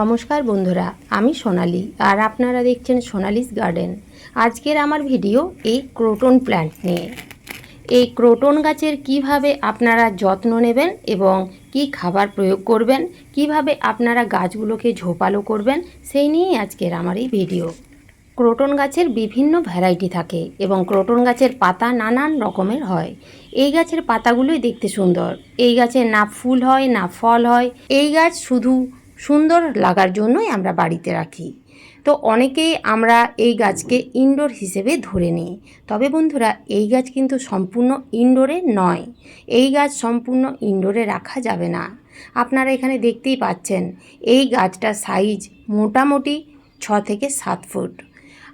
নমস্কার বন্ধুরা, আমি সোনালি আর আপনারা দেখছেন সোনালিস গার্ডেন। আজকের আমার ভিডিও এই ক্রোটন প্ল্যান্ট নিয়ে। এই ক্রোটন গাছের কীভাবে আপনারা যত্ন নেবেন এবং কি খাবার প্রয়োগ করবেন, কীভাবে আপনারা গাছগুলোকে ঝোপালো করবেন, সেই নিয়েই আজকের আমার এই ভিডিও। ক্রোটন গাছের বিভিন্ন ভ্যারাইটি থাকে এবং ক্রোটন গাছের পাতা নানান রকমের হয়। এই গাছের পাতাগুলোই দেখতে সুন্দর। এই গাছে না ফুল হয়, না ফল হয়। এই গাছ শুধু সুন্দর লাগার জন্যই আমরা বাড়িতে রাখি। তো অনেকেই আমরা এই গাছকে ইনডোর হিসেবে ধরে নিই। তবে বন্ধুরা, এই গাছ কিন্তু সম্পূর্ণ ইনডোরে নয়। এই গাছ সম্পূর্ণ ইনডোরে রাখা যাবে না। আপনারা এখানে দেখতেই পাচ্ছেন, এই গাছটার সাইজ মোটামুটি ছ থেকে সাত ফুট।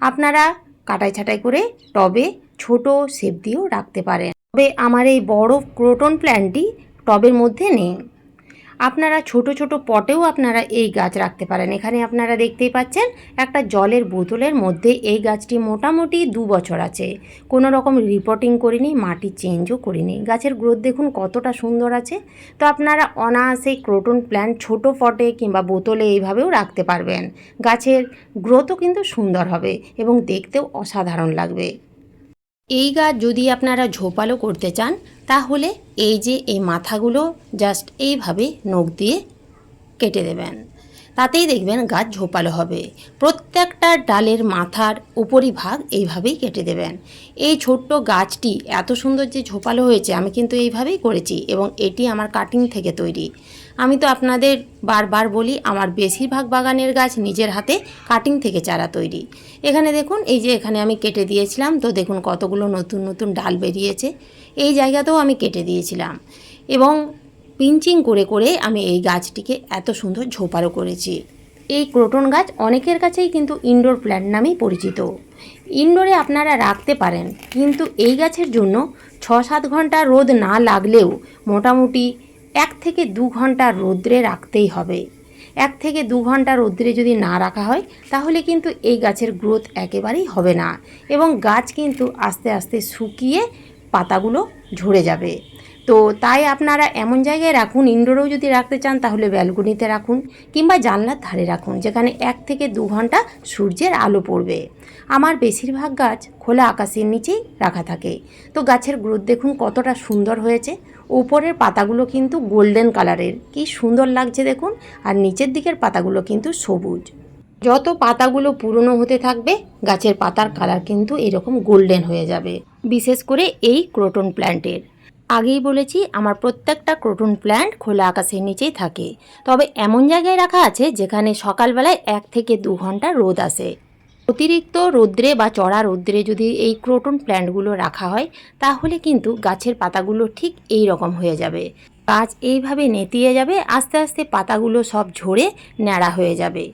আপনারা কাটাই ছাটাই করে টবে ছোট শেপ দিয়েও রাখতে পারেন। তবে আমার এই বড় ক্রোটন প্ল্যান্টটি টবের মধ্যে নেই। আপনারা ছোট ছোট পটেও আপনারা এই গাছ রাখতে পারেন। এখানে আপনারা দেখতেই পাচ্ছেন, একটা জলের বোতলের মধ্যে এই গাছটি মোটামুটি দু বছর আছে। কোনো রকম রিপোর্টিং করিনি, মাটি চেঞ্জও করিনি। গাছের গ্রোথ দেখুন কতটা সুন্দর আছে। তো আপনারা অনায়াসে ক্রোটন প্ল্যান্ট ছোট পটে কিংবা বোতলে এইভাবেও রাখতে পারবেন। গাছের গ্রোথও কিন্তু সুন্দর হবে এবং দেখতেও অসাধারণ লাগবে। এই গাছ যদি আপনারা ঝোপালো করতে চান, তাহলে এই যে এই মাথাগুলো জাস্ট এইভাবে নখ দিয়ে কেটে দেবেন। তাতেই দেখবেন গাছ ঝোপালো হবে। প্রত্যেকটা ডালের মাথার উপরিভাগ এইভাবেই কেটে দেবেন। এই ছোট্ট গাছটি এত সুন্দর যে ঝোপালো হয়েছে, আমি কিন্তু এইভাবেই করেছি এবং এটি আমার কাটিং থেকে তৈরি। আমি তো আপনাদের বারবার বলি, আমার বেশিরভাগ বাগানের গাছ নিজের হাতে কাটিং থেকে চারা তৈরি। এখানে দেখুন, এই যে এখানে আমি কেটে দিয়েছিলাম, তো দেখুন কতগুলো নতুন নতুন ডাল বেরিয়েছে। এই জায়গাতেও আমি কেটে দিয়েছিলাম। এবং পিঞ্চিং করে করে আমি এই গাছটিকে এত সুন্দর ঝোপারও করেছি। এই ক্রোটন গাছ অনেকের কাছেই কিন্তু ইনডোর প্ল্যান্ট নামেই পরিচিত। ইনডোরে আপনারা রাখতে পারেন, কিন্তু এই গাছের জন্য ছ সাত ঘণ্টা রোদ না লাগলেও মোটামুটি এক থেকে দু ঘণ্টা রোদ্রে রাখতেই হবে। এক থেকে দু ঘণ্টা রোদ্রে যদি না রাখা হয়, তাহলে কিন্তু এই গাছের গ্রোথ একেবারেই হবে না এবং গাছ কিন্তু আস্তে আস্তে শুকিয়ে পাতাগুলো ঝরে যাবে। তো তাই আপনারা এমন জায়গায় রাখুন ইনডোরেও যদি রাখতে চান, তাহলে ব্যালকনিতে রাখুন কিংবা জানলার ধারে রাখুন, যেখানে এক থেকে দু ঘণ্টা সূর্যের আলো পড়বে। আমার বেশিরভাগ গাছ খোলা আকাশের নিচেই রাখা থাকে। তো গাছের গ্রোথ দেখুন কতটা সুন্দর হয়েছে। উপরের পাতাগুলো কিন্তু গোল্ডেন কালারের। কি সুন্দর লাগছে দেখুন। আর নিচের দিকের পাতাগুলো কিন্তু সবুজ। যত পাতাগুলো পুরনো হতে থাকবে, গাছের পাতার কালার কিন্তু এরকম গোল্ডেন হয়ে যাবে। বিশেষ করে এই ক্রোটন প্ল্যান্টের। আগেই বলেছি, আমার প্রত্যেকটা ক্রোটন প্ল্যান্ট খোলা আকাশের নিচেই থাকে। তবে এমন জায়গায় রাখা আছে, যেখানে সকালবেলায় এক থেকে দু ঘণ্টা রোদ আসে। অতিরিক্ত রৌদ্রে বা চড়া রৌদ্রে যদি এই ক্রোটন প্ল্যান্টগুলো রাখা হয়, তাহলে কিন্তু গাছের পাতাগুলো ঠিক এই রকম হয়ে যাবে। গাছ এইভাবে নেতিয়ে যাবে, আস্তে আস্তে পাতাগুলো সব ঝরে ন্যাড়া হয়ে যাবে।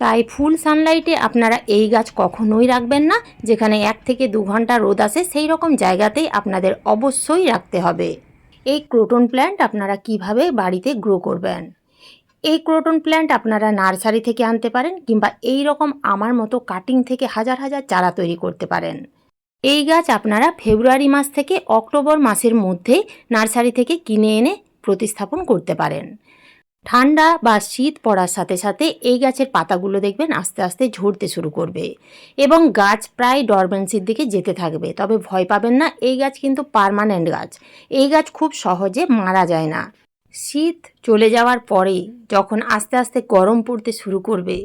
তাই ফুল সানলাইটে আপনারা এই গাছ কখনোই রাখবেন না, যেখানে এক থেকে দু ঘণ্টা রোদ আসে, সেই রকম জায়গাতেই আপনাদের অবশ্যই রাখতে হবে। এই ক্রোটন প্ল্যান্ট আপনারা কীভাবে বাড়িতে গ্রো করবেন? এই ক্রোটন প্ল্যান্ট আপনারা নার্সারি থেকে আনতে পারেন কিংবা এই রকম আমার মতো কাটিং থেকে হাজার হাজার চারা তৈরি করতে পারেন। এই গাছ আপনারা ফেব্রুয়ারি মাস থেকে অক্টোবর মাসের মধ্যে নার্সারি থেকে কিনে এনে প্রতিস্থাপন করতে পারেন। ঠান্ডা বা শীত পড়ার সাথে সাথে এই গাছের পাতাগুলো দেখবেন আস্তে আস্তে ঝরতে শুরু করবে এবং গাছ প্রায় ডরমেন্সির দিকে যেতে থাকবে। তবে ভয় পাবেন না, এই গাছ কিন্তু পার্মানেন্ট গাছ। এই গাছ খুব সহজে মারা যায় না। শীত চলে যাওয়ার পরে যখন আস্তে আস্তে গরম পড়তে শুরু করবে,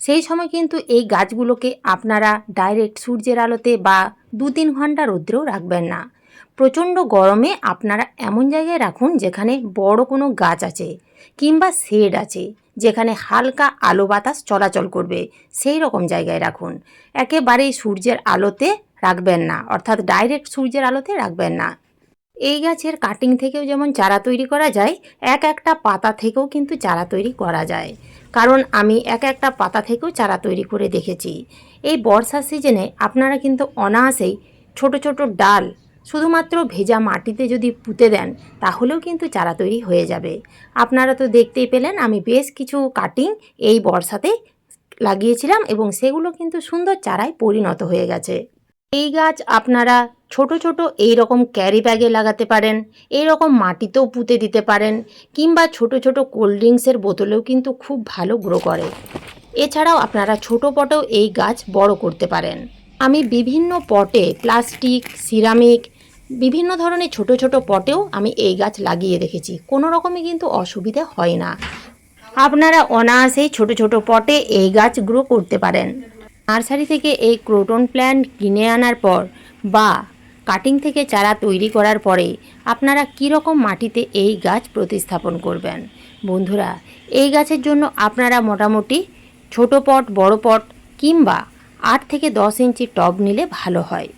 সেই সময় কিন্তু এই গাছগুলোকে আপনারা ডাইরেক্ট সূর্যের আলোতে বা দু তিন ঘণ্টা রৌদ্রেও রাখবেন না। প্রচণ্ড গরমে আপনারা এমন জায়গায় রাখুন যেখানে বড় কোনো গাছ আছে কিংবা শেড আছে, যেখানে হালকা আলো বাতাস চলাচল করবে, সেই রকম জায়গায় রাখুন। একেবারেই সূর্যের আলোতে রাখবেন না, অর্থাৎ ডাইরেক্ট সূর্যের আলোতে রাখবেন না। এই গাছের কাটিং থেকেও যেমন চারা তৈরি করা যায়, এক একটা পাতা থেকেও কিন্তু চারা তৈরি করা যায়। কারণ আমি এক একটা পাতা থেকেও চারা তৈরি করে দেখেছি। এই বর্ষার সিজনে আপনারা কিন্তু অনায়াসেই ছোট ছোট ডাল শুধুমাত্র ভেজা মাটিতে যদি পুঁতে দেন, তাহলেও কিন্তু চারা তৈরি হয়ে যাবে। আপনারা তো দেখতেই পেলেন, আমি বেশ কিছু কাটিং এই বর্ষাতে লাগিয়েছিলাম এবং সেগুলো কিন্তু সুন্দর চারায় পরিণত হয়ে গেছে। এই গাছ আপনারা ছোট ছোট এই রকম ক্যারি ব্যাগে লাগাতে পারেন এই রকম মাটিতেও পুঁতে দিতে পারেন, কিংবা ছোট ছোট কোল্ড ড্রিঙ্কসের বোতলেও কিন্তু খুব ভালো গ্রো করে। এছাড়াও আপনারা ছোট পটেও এই গাছ বড় করতে পারেন। আমি বিভিন্ন পটে প্লাস্টিক সিরামিক বিভিন্ন ধরনের ছোট ছোট পটেও আমি এই গাছ লাগিয়ে রেখেছি। কোনো রকমই কিন্তু অসুবিধে হয় না। আপনারা অনায়াসেই ছোট ছোট পটে এই গাছ গ্রো করতে পারেন। নার্সারি থেকে এই ক্রোটন প্ল্যান্ট কিনে আনার পর বা কাটিং থেকে চারা তৈরি করার পরে আপনারা কীরকম মাটিতে এই গাছ প্রতিস্থাপন করবেন? বন্ধুরা, এই গাছের জন্য আপনারা মোটামুটি ছোট পট, বড় পট কিংবা আট থেকে দশ ইঞ্চি টব নিলে ভালো হয়।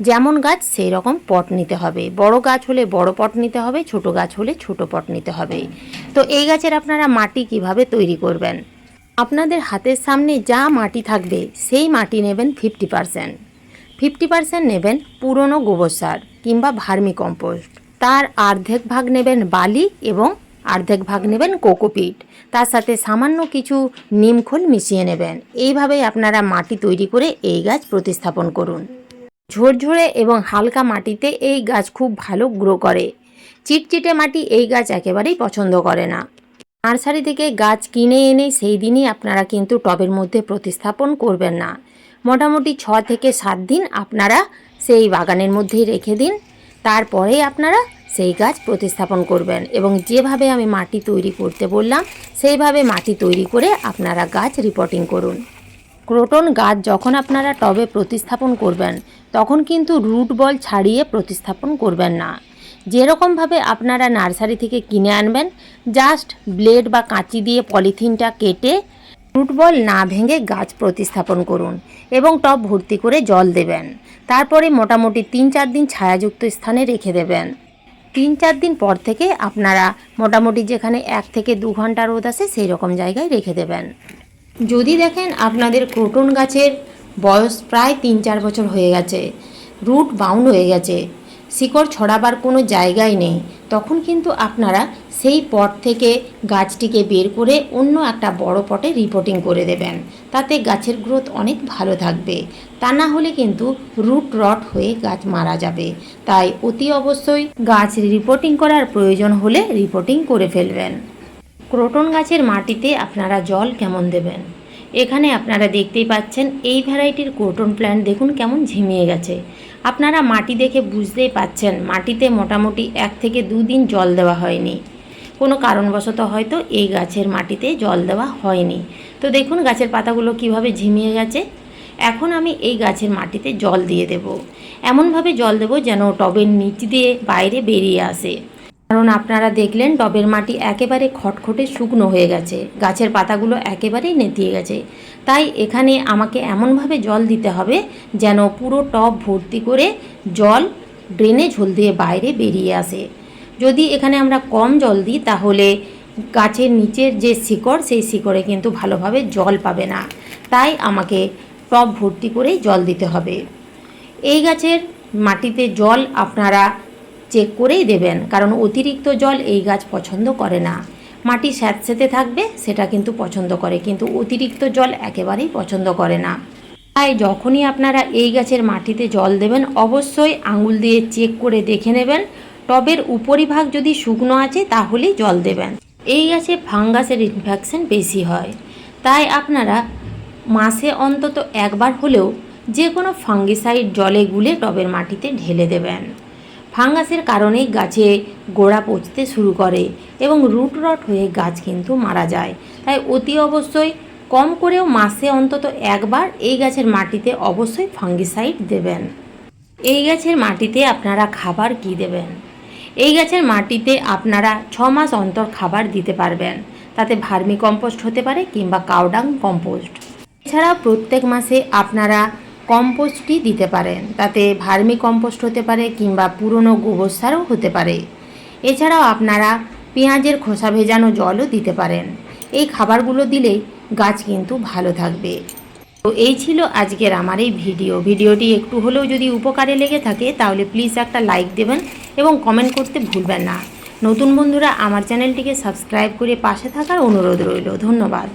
যেমন গাছ সেই রকম পট নিতে হবে। বড় গাছ হলে বড় পট নিতে হবে, ছোট গাছ হলে ছোট পট নিতে হবে। তো এই গাছের আপনারা মাটি কীভাবে তৈরি করবেন? আপনাদের হাতের সামনে যা মাটি থাকবে, সেই মাটি নেবেন ফিফটি পারসেন্ট ফিফটি পারসেন্ট নেবেন পুরনো গোবর সার কিংবা ভার্মি কম্পোস্ট। তার অর্ধেক ভাগ নেবেন বালি এবং অর্ধেক ভাগ নেবেন কোকোপিট। তার সাথে সামান্য কিছু নিমখোল মিশিয়ে নেবেন। এইভাবেই আপনারা মাটি তৈরি করে এই গাছ প্রতিস্থাপন করুন। ঝরঝরে এবং হালকা মাটিতে এই গাছ খুব ভালো গ্রো করে। চিটচিটে মাটি এই গাছ একেবারেই পছন্দ করে না। নার্সারি থেকে গাছ কিনে এনে সেই দিনই আপনারা কিন্তু টবের মধ্যে প্রতিস্থাপন করবেন না। মোটামুটি ছ থেকে সাত দিন আপনারা সেই বাগানের মধ্যেই রেখে দিন। তারপরে আপনারা সেই গাছ প্রতিস্থাপন করবেন এবং যেভাবে আমি মাটি তৈরি করতে বললাম, সেইভাবে মাটি তৈরি করে আপনারা গাছ রিপোর্টিং করুন। ক্রোটন গাছ যখন আপনারা টবে প্রতিস্থাপন করবেন, তখন কিন্তু রুট বল ছাড়িয়ে প্রতিস্থাপন করবেন না। যেরকমভাবে আপনারা নার্সারি থেকে কিনে আনবেন, জাস্ট ব্লেড বা কাঁচি দিয়ে পলিথিনটা কেটে রুট বল না ভেঙে গাছ প্রতিস্থাপন করুন এবং টব ভর্তি করে জল দেবেন। তারপরে মোটামুটি তিন চার দিন ছায়াযুক্ত স্থানে রেখে দেবেন। তিন চার দিন পর থেকে আপনারা মোটামুটি যেখানে এক থেকে দু ঘণ্টা রোদ আসে সেই রকম জায়গায় রেখে দেবেন। যদি দেখেন আপনাদের ক্রোটন গাছের বয়স প্রায় তিন চার বছর হয়ে গেছে, রুট বাউন্ড হয়ে গেছে, শিকড় ছড়াবার কোনো জায়গাই নেই, তখন কিন্তু আপনারা সেই পট থেকে গাছটিকে বের করে অন্য একটা বড় পটে রিপোর্টিং করে দেবেন। তাতে গাছের গ্রোথ অনেক ভালো থাকবে। তা না হলে কিন্তু রুট রট হয়ে গাছ মারা যাবে। তাই অতি অবশ্যই গাছ রিপোর্টিং করার প্রয়োজন হলে রিপোর্টিং করে ফেলবেন। ক্রোটন গাছের মাটিতে আপনারা জল কেমন দেবেন? এখানে আপনারা দেখতেই পাচ্ছেন এই ভ্যারাইটির ক্রোটন প্ল্যান্ট দেখুন কেমন ঝিমিয়ে গেছে। আপনারা মাটি দেখে বুঝতেই পাচ্ছেন মাটিতে মোটামুটি এক থেকে দুদিন জল দেওয়া হয়নি। কোনো কারণবশত হয়তো এই গাছের মাটিতে জল দেওয়া হয়নি। তো দেখুন গাছের পাতাগুলো কীভাবে ঝিমিয়ে গেছে। এখন আমি এই গাছের মাটিতে জল দিয়ে দেব। এমনভাবে জল দেব যেন টবের নিচ দিয়ে বাইরে বেরিয়ে আসে। কারণ আপনারা দেখলেন টবের মাটি একেবারে খটখটে শুকনো হয়ে গেছে। গাছের পাতাগুলো একেবারেই নেতিয়ে গেছে। তাই এখানে আমাকে এমনভাবে জল দিতে হবে যেন পুরো টব ভর্তি করে জল ড্রেনে ঝোল দিয়ে বাইরে বেরিয়ে আসে। যদি এখানে আমরা কম জল দিই, তাহলে গাছের নিচের যে শিকড়, সেই শিকড়ে কিন্তু ভালোভাবে জল পাবে না। তাই আমাকে টব ভর্তি করেই জল দিতে হবে। এই গাছের মাটিতে জল আপনারা চেক করেই দেবেন, কারণ অতিরিক্ত জল এই গাছ পছন্দ করে না। মাটি স্যাঁতস্যাঁতে থাকবে, সেটা কিন্তু পছন্দ করে, কিন্তু অতিরিক্ত জল একেবারেই পছন্দ করে না। তাই যখনই আপনারা এই গাছের মাটিতে জল দেবেন, অবশ্যই আঙুল দিয়ে চেক করে দেখে নেবেন টবের উপরিভাগ যদি শুকনো আছে, তাহলেই জল দেবেন। এই গাছে ফাঙ্গাসের ইনফেকশন বেশি হয়। তাই আপনারা মাসে অন্তত একবার হলেও যে কোনো ফাঙ্গিসাইড জলে গুলে টবের মাটিতে ঢেলে দেবেন। ফাঙ্গাসের কারণেই গাছে গোড়া পচতে শুরু করে এবং রুট রট হয়ে গাছ কিন্তু মারা যায়। তাই অতি অবশ্যই কম করেও মাসে অন্তত একবার এই গাছের মাটিতে অবশ্যই ফাঙ্গিসাইড দেবেন। এই গাছের মাটিতে আপনারা খাবার কি দেবেন? এই গাছের মাটিতে আপনারা ছ মাস অন্তর খাবার দিতে পারবেন। তাতে ভার্মি কম্পোস্ট হতে পারে কিংবা কাউডাং কম্পোস্ট। এছাড়া প্রত্যেক মাসে আপনারা কম্পোস্টই দিতে পারেন। তাতে ভার্মি কম্পোস্ট হতে পারে কিংবা পুরনো গোবর সারও হতে পারে। এছাড়াও আপনারা পেঁয়াজের খোসা ভেজানো জলও দিতে পারেন। এই খাবারগুলো দিলেই গাছ কিন্তু ভালো থাকবে। তো এই ছিল আজকের আমার এই ভিডিও। ভিডিওটি একটু হলেও যদি উপকারে লেগে থাকে, তাহলে প্লিজ একটা লাইক দেবেন এবং কমেন্ট করতে ভুলবেন না। নতুন বন্ধুরা, আমার চ্যানেলটিকে সাবস্ক্রাইব করে পাশে থাকার অনুরোধ রইল। ধন্যবাদ।